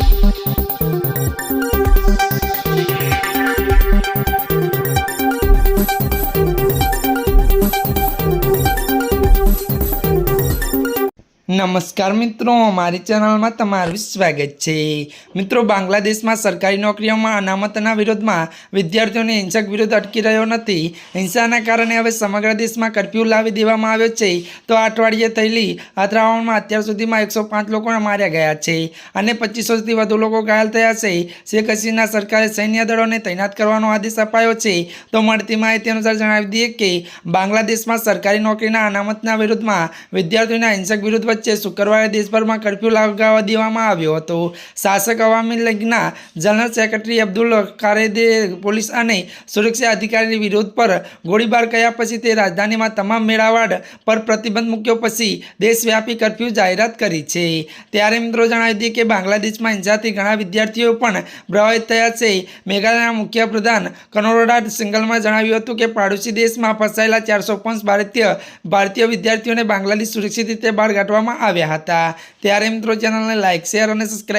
thank you નમસ્કાર મિત્રો, મારી ચેનલમાં તમારું સ્વાગત છે. મિત્રો, બાંગ્લાદેશમાં સરકારી નોકરીઓમાં અનામતના વિરોધમાં વિદ્યાર્થીઓને હિંસક વિરોધ અટકી રહ્યો નથી. હિંસાના કારણે હવે સમગ્ર દેશમાં કરફ્યુ લાવી દેવામાં આવ્યો છે. તો અઠવાડિયે થયેલી અથડામણમાં અત્યાર સુધીમાં એકસો પાંચ લોકો માર્યા ગયા છે અને પચીસોથી વધુ લોકો ઘાયલ થયા છે. શેખ હસીના સરકારે સૈન્ય દળોને તૈનાત કરવાનો આદેશ અપાયો છે. તો મળતી માહિતી અનુસાર જણાવી દઈએ કે બાંગ્લાદેશમાં સરકારી નોકરીના અનામતના વિરોધમાં વિદ્યાર્થીઓના હિંસક વિરોધ વચ્ચે શુક્રવારે દેશભરમાં કરફ્યુ લગાવવા દેવામાં આવ્યો હતો. શાસક અવામી લીગના જનરલ સેક્રેટરી અબ્દુલ કારેદે પોલીસ અને સુરક્ષા અધિકારીની વિરોધ પર ગોળીબાર કર્યા પછી તે રાજધાનીમાં તમામ મેળાવડ પર પ્રતિબંધ મૂક્યો પછી દેશવ્યાપી કરફ્યુ જાહેરાત કરી છે. ત્યારે મિત્રો જણાવી દઈએ કે બાંગ્લાદેશમાં હિંસાથી ઘણા વિદ્યાર્થીઓ પણ પ્રભાવિત થયા છે. મેઘાલયના મુખ્ય પ્રધાન કનોરોડા સિંગલમાં જણાવ્યું હતું કે પાડોશી દેશમાં ફસાયેલા ચારસો ભારતીય ભારતીય વિદ્યાર્થીઓને બાંગ્લાદેશ સુરક્ષિત રીતે બહાર કાઢવામાં આવ્યા હતા. ત્યારે મિત્રો ચેનલને લાઇક શેર અને સબસ્ક્રાઈબ